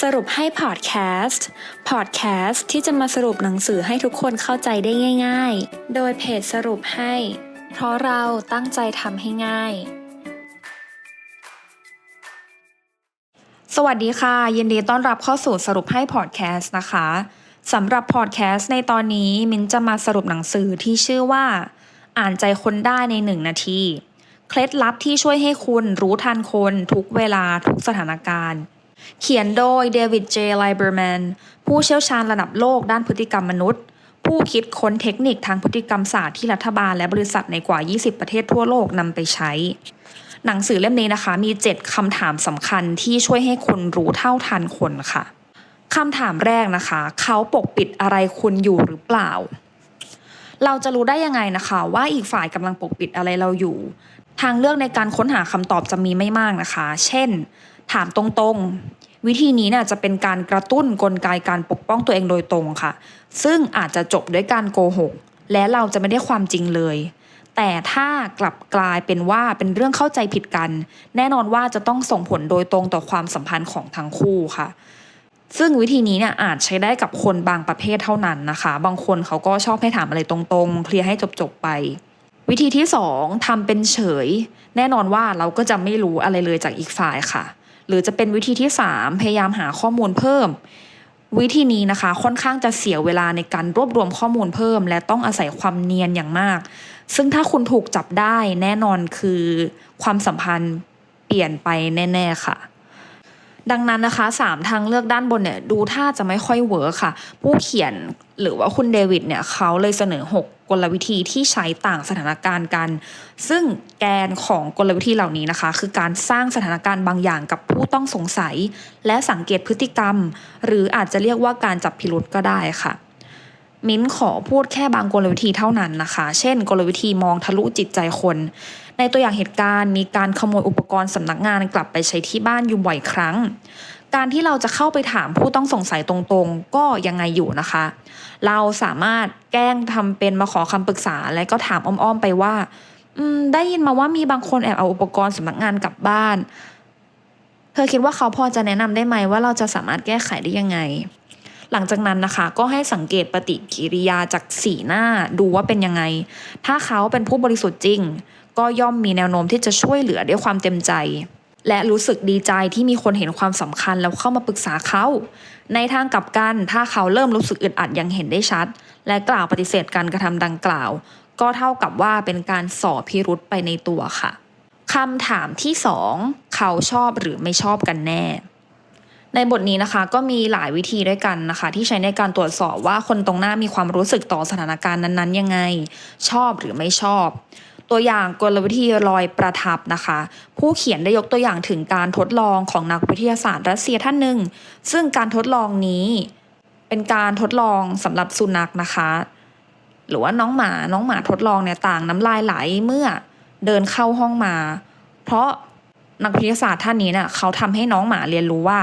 สรุปให้พอดแคสต์ พอดแคสต์ที่จะมาสรุปหนังสือให้ทุกคนเข้าใจได้ง่าย ๆ โดยเพจสรุปให้ เพราะเราตั้งใจทำให้ง่าย สวัสดีค่ะ ยินดีต้อนรับเข้าสู่สรุปให้พอดแคสต์นะคะสำหรับพอดแคสต์ในตอนนี้มินจะมาสรุปหนังสือที่ชื่อว่า อ่านใจคนได้ในหนึ่งนาที เคล็ดลับที่ช่วยให้คุณรู้ทันคนทุกเวลาทุกสถานการณ์ เขียนโดยเดวิดเจไลเบอร์แมนผู้เชี่ยวชาญระดับโลกด้านพฤติกรรมมนุษย์ ผู้คิดค้นเทคนิคทางพฤติกรรมศาสตร์ที่รัฐบาลและบริษัทในกว่า 20 ประเทศทั่วโลกนำไปใช้ หนังสือเล่มนี้นะคะ มี 7คำถามสำคัญที่ช่วยให้คุณรู้เท่าทันคนค่ะคำถามแรกนะคะ เขาปกปิดอะไรคุณอยู่หรือเปล่า เราจะรู้ได้ยังไงนะคะ ว่าอีกฝ่ายกำลังปกปิดอะไรเราอยู่ ทางเลือกในการค้นหาคำตอบจะมีไม่มากนะคะ เช่น ถามตรงๆ วิธีนี้เนี่ยจะเป็นการกระตุ้นกลไกการปกป้องตัวเองโดยตรงค่ะ ซึ่งอาจจะจบด้วยการโกหก และเราจะไม่ได้ความจริงเลย แต่ถ้ากลับกลายเป็นว่าเป็นเรื่องเข้าใจผิดกัน แน่นอนว่าจะต้องส่งผลโดยตรงต่อความสัมพันธ์ของทั้งคู่ค่ะซึ่งวิธีนี้เนี่ยอาจใช้ได้กับคนบางประเภทเท่านั้นนะคะ บางคนเขาก็ชอบให้ถามอะไรตรงๆ เคลียร์ให้จบๆไป วิธีที่สองทำเป็นเฉย แน่นอนว่าเราก็จะไม่รู้อะไรเลยจากอีกฝ่ายค่ะ หรือจะเป็นวิธีที่สามพยายามหาข้อมูลเพิ่ม วิธีนี้นะคะค่อนข้างจะเสียเวลาในการรวบรวมข้อมูลเพิ่ม และต้องอาศัยความเนียนอย่างมาก ซึ่งถ้าคุณถูกจับได้แน่นอนคือความสัมพันธ์เปลี่ยนไปแน่ ๆ ค่ะ ดังนั้นนะคะสามทางเลือกด้านบนเนี่ยดูท่าจะไม่ค่อยเวิร์คค่ะ ผู้เขียนหรือว่าคุณเดวิดเนี่ยเขาเลยเสนอ 6 กลวิธีที่ใช้ต่างสถานการณ์กัน ซึ่งแกนของกลวิธีเหล่านี้นะคะ คือการสร้างสถานการณ์บางอย่างกับผู้ต้องสงสัย และสังเกตพฤติกรรม หรืออาจจะเรียกว่าการจับพิรุษก็ได้ค่ะมิ้นขอพูดแค่บางกลวิธีเท่านั้นนะคะ เช่น กลวิธีมองทะลุจิตใจคน ในตัวอย่างเหตุการณ์มีการขโมยอุปกรณ์สำนักงานกลับไปใช้ที่บ้านอยู่บ่อยครั้ง การที่เราจะเข้าไปถามผู้ต้องสงสัยตรงๆ ก็ยังไงอยู่นะคะ เราสามารถแกล้งทำเป็นมาขอคำปรึกษาและก็ถามอ้อมๆไปว่าได้ยินมาว่ามีบางคนแอบเอาอุปกรณ์สำนักงานกลับบ้าน เธอคิดว่าเขาพอจะแนะนำได้ไหมว่าเราจะสามารถแก้ไขได้ยังไง หลังจากนั้นนะคะ ก็ให้สังเกตปฏิกิริยาจากสีหน้าดูว่าเป็นยังไง ถ้าเขาเป็นผู้บริสุทธิ์จริง ก็ย่อมมีแนวโน้มที่จะช่วยเหลือด้วยความเต็มใจ และรู้สึกดีใจที่มีคนเห็นความสำคัญแล้วเข้ามาปรึกษาเขา ในทางกลับกันถ้าเขาเริ่มรู้สึกอึดอัดอยังเห็นได้ชัด และกล่าวปฏิเสธการกระทำดังกล่าว ก็เท่ากับว่าเป็นการสอพิรุษไปในตัวค่ะคำถามที่สองเขาชอบหรือไม่ชอบกันแน่ ในบทนี้นะคะก็มีหลายวิธีด้วยกันนะคะ ที่ใช้ในการตรวจสอบว่าคนตรงหน้ามีความรู้สึกต่อสถานการณ์นั้นๆ ยังไง ชอบหรือไม่ชอบ ตัวอย่างกลวิธีรอยประทับนะคะ ผู้เขียนได้ยกตัวอย่างถึงการทดลองของนักวิทยาศาสตร์รัสเซียท่านหนึ่ง ซึ่งการทดลองนี้เป็นการทดลองสำหรับสุนัขนะคะ หรือว่าน้องหมาน้องหมาทดลองเนี่ยต่างน้ำลายไหลเมื่อเดินเข้าห้องมา เพราะนักวิทยาศาสตร์ท่านนี้เนะ่ะเขาทำให้น้องหมาเรียนรู้ว่า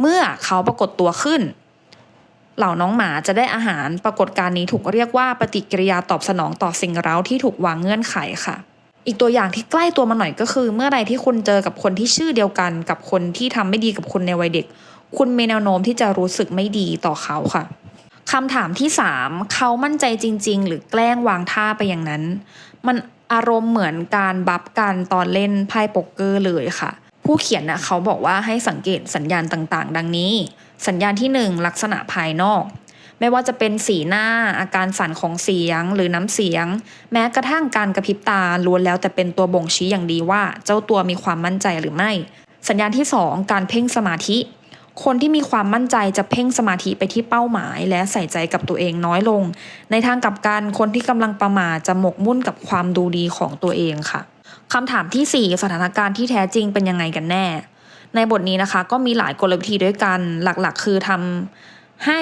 เมื่อเขาปรากฏตัวขึ้น เหล่าน้องหมาจะได้อาหารปรากฏการณ์นี้ถูกเรียกว่าปฏิกิริยาตอบสนองต่อสิ่งเร้าที่ถูกวางเงื่อนไขค่ะ อีกตัวอย่างที่ใกล้ตัวมาหน่อยก็คือ เมื่อใดที่คุณเจอกับคนที่ชื่อเดียวกัน กับคนที่ทำไม่ดีกับคุณในวัยเด็ก คุณมีแนวโน้มที่จะรู้สึกไม่ดีต่อเขาค่ะคำถามที่ 3 เขามั่นใจจริง ๆ หรือแกล้งวางท่าไปอย่างนั้น มันอารมณ์เหมือนการบับกันตอนเล่นไพ่โป๊กเกอร์เลยค่ะ ผู้เขียนนะเขาบอกว่าให้สังเกตสัญญาณต่างๆ ดังนี้ สัญญาณที่ 1 ลักษณะภายนอก ไม่ว่าจะเป็นสีหน้าอาการสั่นของเสียงหรือน้ำเสียง แม้กระทั่งการกระพริบตาล้วนแล้วแต่เป็นตัวบ่งชี้อย่างดีว่า เจ้าตัวมีความมั่นใจหรือไม่ สัญญาณที่ 2 การเพ่งสมาธิ คนที่มีความมั่นใจจะเพ่งสมาธิไปที่เป้าหมาย และใส่ใจกับตัวเองน้อยลง ในทางกลับกันคนที่กำลังประมาทจะหมกมุ่นกับความดูดีของตัวเองค่ะ คำถามที่ 4 สถานการณ์ที่แท้จริงเป็นยังไงกันแน่ ในบทนี้นะคะ ก็มีหลายกลวิธีด้วยกัน หลักๆ คือทำให้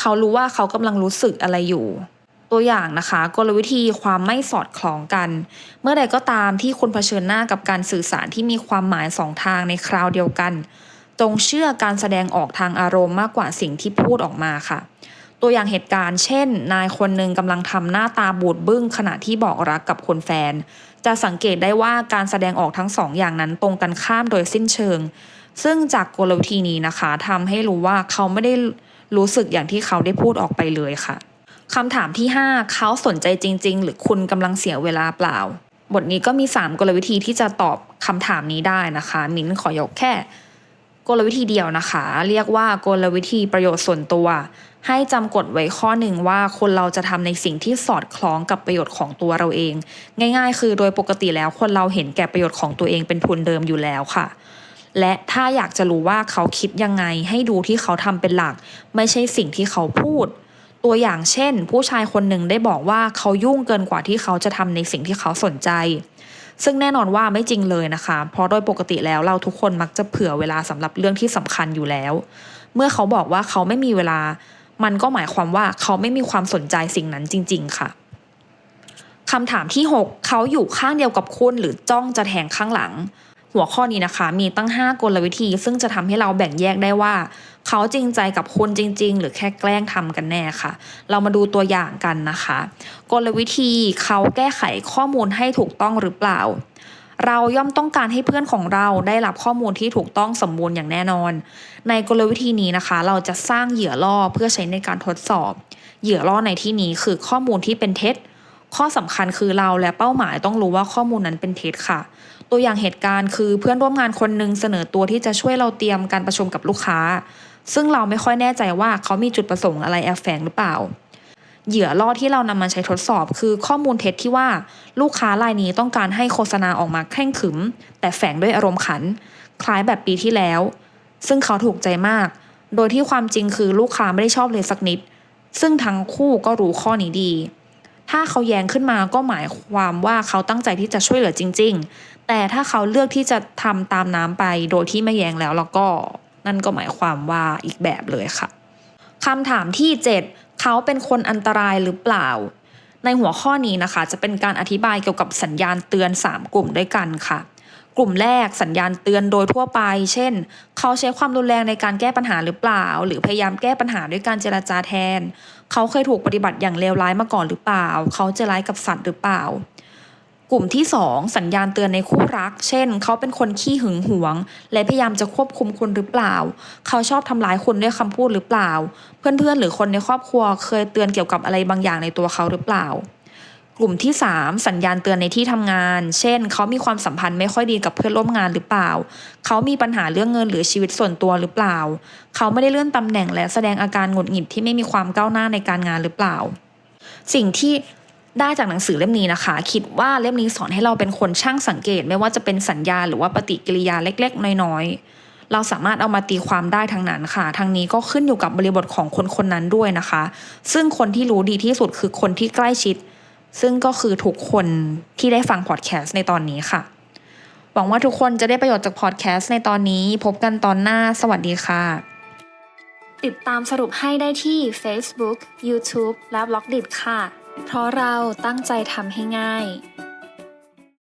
เขารู้ว่าเขากำลังรู้สึกอะไรอยู่ ตัวอย่างนะคะ กลวิธีความไม่สอดคล้องกัน เมื่อใดก็ตามที่คุณเผชิญหน้ากับการสื่อสารที่มีความหมายสองทางในคราวเดียวกัน จงเชื่อการแสดงออกทางอารมณ์มากกว่าสิ่งที่พูดออกมาค่ะ ตัวอย่างเหตุการณ์ เช่น นายคนหนึ่งกำลังทำหน้าตาบูดบึ้งขณะที่บอกรักกับคนแฟน จะสังเกตได้ว่าการแสดงออกทั้งสองอย่างนั้นตรงกันข้ามโดยสิ้นเชิง ซึ่งจากกลวิธีนี้นะคะทำให้รู้ว่าเขาไม่ได้รู้สึกอย่างที่เขาได้พูดออกไปเลยค่ะคำถามที่ 5 เขาสนใจจริง ๆ หรือคุณกำลังเสียเวลาเปล่า บทนี้ก็มี 3 กลวิธีที่จะตอบคำถามนี้ได้นะคะ มิ้นขอยกแค่ กลวิธีเดียวนะคะ เรียกว่ากลวิธีประโยชน์ส่วนตัว ให้จำกฎไว้ข้อหนึ่งว่าคนเราจะทำในสิ่งที่สอดคล้องกับประโยชน์ของตัวเราเอง ง่าย ๆ คือโดยปกติแล้วคนเราเห็นแก่ประโยชน์ของตัวเองเป็นทุนเดิมอยู่แล้วค่ะและถ้าอยากจะรู้ว่าเขาคิดยังไงให้ดูที่เขาทำเป็นหลัก ไม่ใช่สิ่งที่เขาพูด ตัวอย่างเช่น ผู้ชายคนหนึ่งได้บอกว่าเขายุ่งเกินกว่าที่เขาจะทำในสิ่งที่เขาสนใจ ซึ่งแน่นอนว่าไม่จริงเลยนะคะ เพราะโดยปกติแล้วเราทุกคนมักจะเผื่อเวลาสำหรับเรื่องที่สำคัญอยู่แล้ว เมื่อเขาบอกว่าเขาไม่มีเวลา มันก็หมายความว่าเขาไม่มีความสนใจสิ่งนั้นจริง ๆ ค่ะคำถามที่ 6 เขาอยู่ข้างเดียวกับคุณหรือจ้องจะแทงข้างหลัง หัวข้อนี้นะคะ มีตั้ง 5 กลวิธี ซึ่งจะทำให้เราแบ่งแยกได้ว่า เขาจริงใจกับคุณจริง ๆ หรือแค่แกล้งทำกันแน่ค่ะ เรามาดูตัวอย่างกันนะคะ กลวิธีเขาแก้ไขข้อมูลให้ถูกต้องหรือเปล่าเราย่อมต้องการให้เพื่อนของเราได้รับข้อมูลที่ถูกต้องสมบูรณ์อย่างแน่นอน ในกลวิธีนี้นะคะ เราจะสร้างเหยื่อล่อเพื่อใช้ในการทดสอบ เหยื่อล่อในที่นี้คือข้อมูลที่เป็นเท็จ ข้อสำคัญคือเราและเป้าหมายต้องรู้ว่าข้อมูลนั้นเป็นเท็จค่ะ ตัวอย่างเหตุการณ์คือเพื่อนร่วมงานคนหนึ่งเสนอตัวที่จะช่วยเราเตรียมการประชุมกับลูกค้า ซึ่งเราไม่ค่อยแน่ใจว่าเขามีจุดประสงค์อะไรแอบแฝงหรือเปล่า เหยื่อล่อที่เรานำมาใช้ทดสอบ คือข้อมูลเท็จที่ว่าลูกค้ารายนี้ต้องการให้โฆษณาออกมาเคร่งขึม แต่แฝงด้วยอารมณ์ขัน คล้ายแบบปีที่แล้ว ซึ่งเขาถูกใจมาก โดยที่ความจริงคือลูกค้าไม่ได้ชอบเลยสักนิด ซึ่งทั้งคู่ก็รู้ข้อนี้ดี ถ้าเขาแย้งขึ้นมาก็หมายความว่าเขาตั้งใจที่จะช่วยเหลือจริง ๆ แต่ถ้าเขาเลือกที่จะทำตามน้ำไปโดยที่ไม่แย้งแล้วแล้วก็นั่นก็หมายความว่าอีกแบบเลยค่ะคำถามที่ 7 เขาเป็นคนอันตรายหรือเปล่า ในหัวข้อนี้นะคะ จะเป็นการอธิบายเกี่ยวกับสัญญาณเตือน 3 กลุ่มด้วยกันค่ะ กลุ่มแรกสัญญาณเตือนโดยทั่วไป เช่น เขาใช้ความรุนแรงในการแก้ปัญหาหรือเปล่า หรือพยายามแก้ปัญหาด้วยการเจรจาแทน เขาเคยถูกปฏิบัติอย่างเลวร้ายมาก่อนหรือเปล่า เขาเจะร้ายกับสัตว์หรือเปล่า กลุ่มที่ 2 สัญญาณเตือนในคู่รัก เช่น เขาเป็นคนขี้หึงหวง และพยายามจะควบคุมคุณหรือเปล่า เขาชอบทำร้ายคุณด้วยคำพูดหรือเปล่า เพื่อนๆหรือคนในครอบครัวเคยเตือนเกี่ยวกับอะไรบางอย่างในตัวเขาหรือเปล่า กลุ่มที่ 3 สัญญาณเตือนในที่ทำงาน เช่น เขามีความสัมพันธ์ไม่ค่อยดีกับเพื่อนร่วมงานหรือเปล่า เขามีปัญหาเรื่องเงินหรือชีวิตส่วนตัวหรือเปล่า เขาไม่ได้เลื่อนตำแหน่งและแสดงอาการหงุดหงิดที่ไม่มีความก้าวหน้าในการงานหรือเปล่า สิ่งที่ได้จากหนังสือเล่มนี้นะคะ คิดว่าเล่มนี้สอนให้เราเป็นคนช่างสังเกต ไม่ว่าจะเป็นสัญญาหรือว่าปฏิกิริยาเล็ก ๆ น้อยๆ เราสามารถเอามาตีความได้ทั้งนั้นค่ะทั้งนี้ก็ขึ้นอยู่กับบริบทของคนคนนั้นด้วยนะคะ ซึ่งคนที่รู้ดีที่สุดคือคนที่ใกล้ชิด ซึ่งก็คือทุกคนที่ได้ฟังพอดแคสต์ในตอนนี้ค่ะ หวังว่าทุกคนจะได้ประโยชน์จากพอดแคสต์ในตอนนี้ พบกันตอนหน้าสวัสดีค่ะ ติดตามสรุปให้ได้ที่ Facebook, YouTube และ b ล็อกดิค่ะ เพราะเราตั้งใจทำให้ง่าย